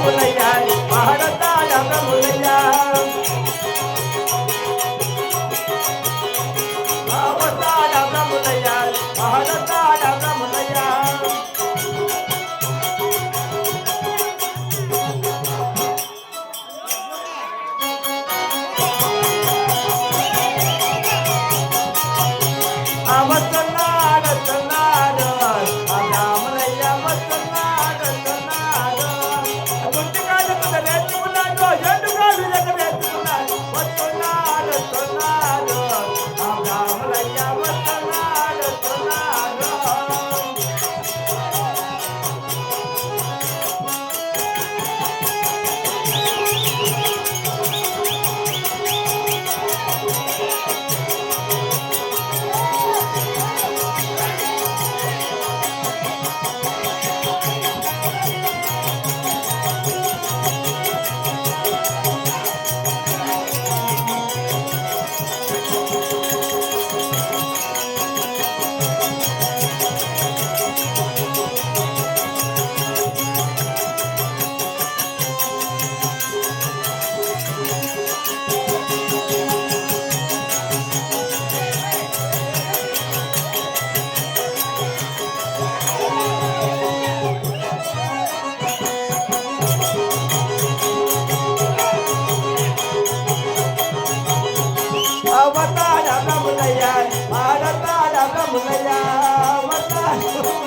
அவளை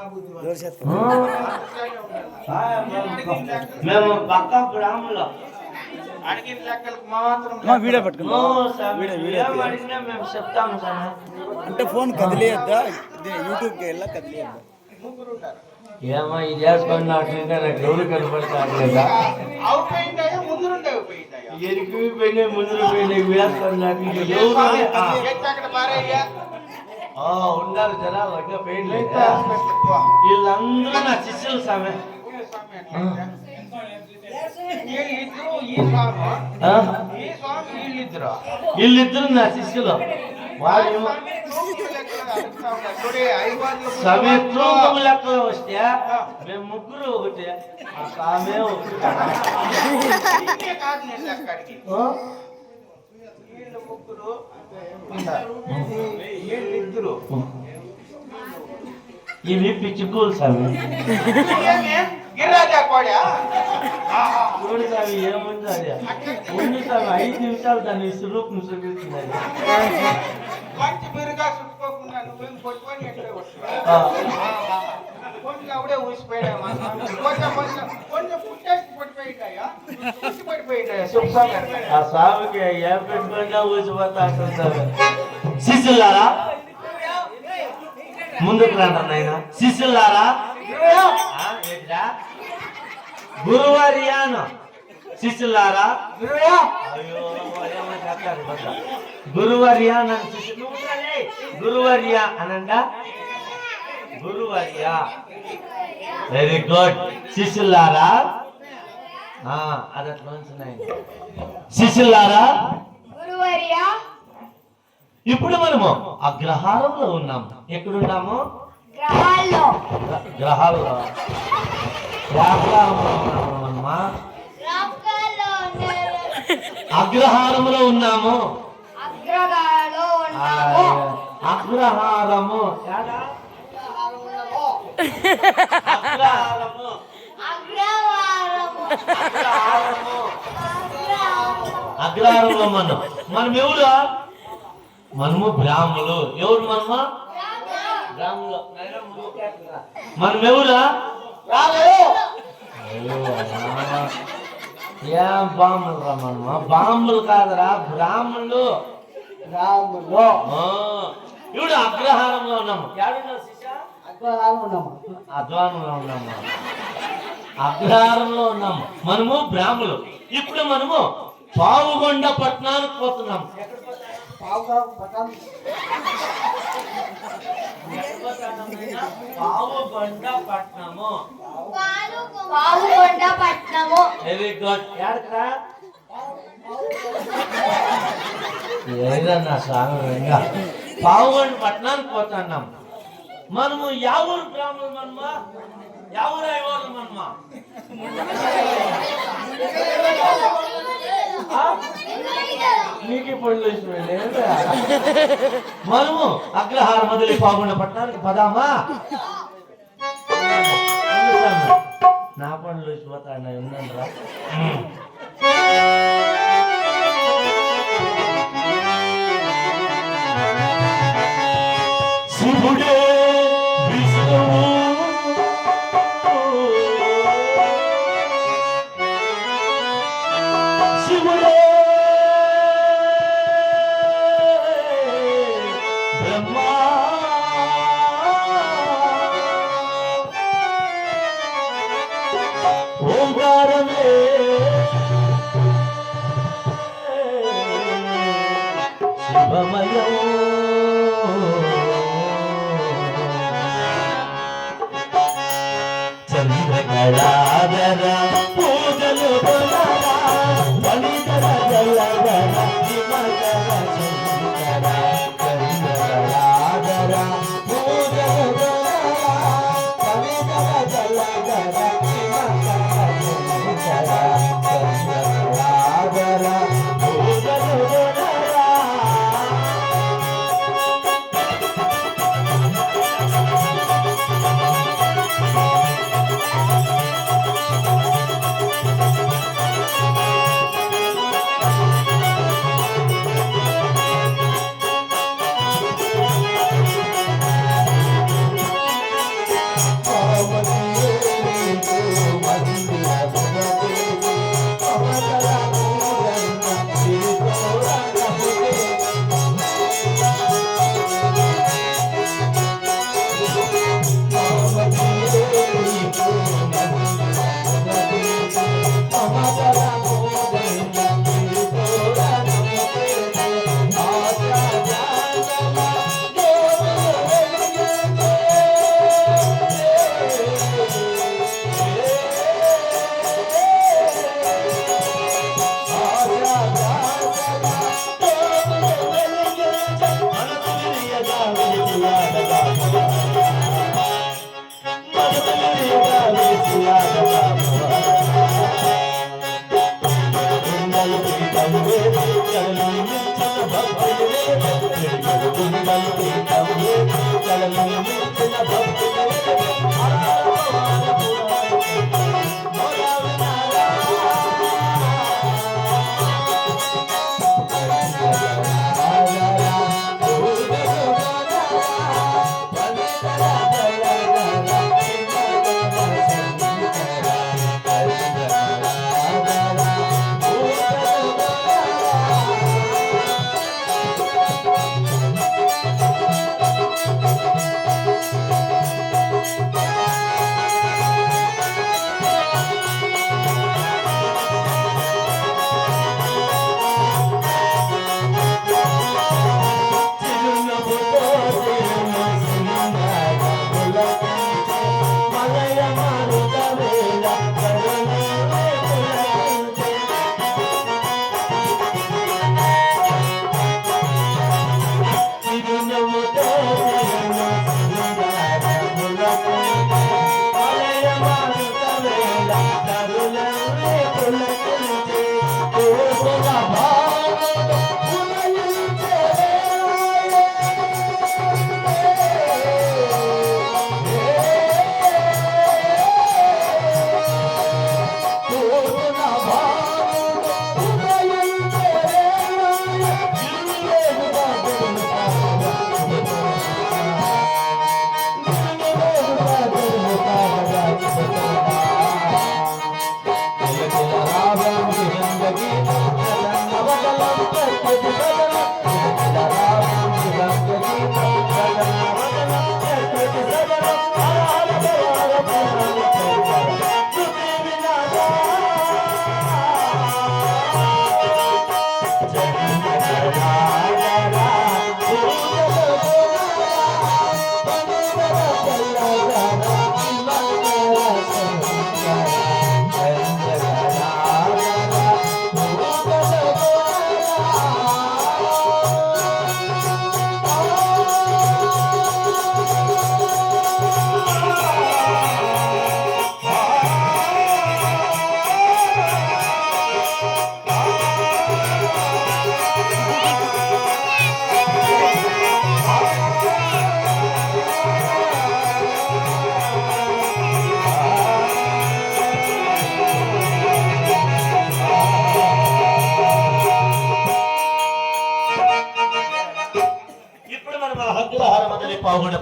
స్వామి ఆ? మేము పక్క బ్రాహ్మణులు అడిగిన లెక్కలకు మాత్రం వీడియో పట్టుకున్నా ఓ స్వామి, ఏం అడిగినా మేము చెప్తాము స్వామి అంటే ఫోన్ కదిలేయద్దా యూట్యూబ్కి వెళ్ళా కదిలేయద్దా ఏమో ఇది వేసుకొని నాకు ఇంకా నాకు ఎవరు కనపడతారు లేదా అవుట్ అయింటాయా ముందు నుండి అయిపోయింటాయా ఎరికి పోయినాయి ముందు పోయినాయి వేసుకొని నాకు ఇంకా ఎవరు ఉన్నారు జనాలు వీళ్ళందరూ నా శిష్యులు స్వామి వీళ్ళిద్దరు నా శిష్యులు. వాళ్ళు స్వామి తూకం లెక్కలో వస్తే మేము ముగ్గురు ఒకటి ఆ స్వామి ఒకటి. ముగ్గురు ఇవి ఏమి? గిరిరాజా కోడా? చూడు ఏముంది అది? ఉంది ఐదు నిమిషాలు దాన్ని స్వరూపం చూపిస్తున్నది మంచి బిరుగా చుట్టుకోకుండా నువ్వేం కొట్టుకొని ఎక్కడే వస్తున్నావు ఆ, కొంచెం అప్పుడే ఊసిపోయాడు కొంచెం కొంచెం కొంచెం ఆ పెట్టుకున్నా ఊసిపోతా శిష్యులారా? ముందుకు రండి నాయన. శిష్యులారా? ఆ, శిష్యులారా? అయ్యో, ఏమో చెప్తారు కొత్త. అని వెరీ గుడ్ శిష్యులారా? అది అట్లా ఉంచున్నాయి. శిష్యులారా ఇప్పుడు మనము అగ్రహారంలో ఉన్నాము ఎక్కడున్నాము? గ్రహాల్లో. గ్ర- గ్రహాల్లో అగ్రహారంలో ఉన్నాము. ఆ, అగ్రహారము. అగ్రహారము. అగ్రహారంలో మనం మనం ఎవరు? మనము బ్రాహ్మణులు ఎవరు మనము? బ్రాహ్మణులు. మనం ఎవరా. ఏం బాంబులు రా మనము? బాంబులు కాదురా బ్రాహ్మణులు. ఆ, ఇప్పుడు అగ్రహారంలో ఉన్నాము. ఏడున్నావు శిష్య? అధ్వానంలో ఉన్నాము. అగ్రహారంలో ఉన్నాం మనము బ్రాహ్మణులు ఇప్పుడు మనము పావుగొండ పట్టణానికి పోతున్నాం పావుగొండ పట్నము వెరీ గుడ్ ఎడకరా ఏదన్నా స్వామి ఇంకా పావుగొండ పట్టణానికి పోతున్నాం మనము యా ఊరు బ్రాహ్మణులు మనమా? యా ఊరు అయ్యేవాళ్ళు మనమా? నీకు అగ్రహారం మొదలు పాల్గొండ పట్టణానికి పదామా నా పనులు వేసిపోతా ఉందండ్రా శివుడే విష్ణువు. Iya. రామ ¡Vamos! ¡Vamos!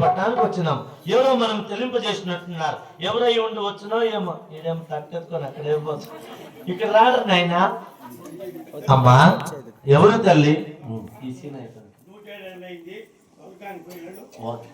పట్టణానికి వచ్చినాం. ఎవరో మనం తెలింపజేసినట్టున్నారు ఎవరై ఉండి వచ్చినో ఏమో. ఈడేమో తట్టెత్తుకొని అక్కడే పోతుంది ఇక్కడ రాడు నాయనా. అమ్మా ఎవరు తల్లి? ఈ సీన్ అయిపోయింది. ఓకే.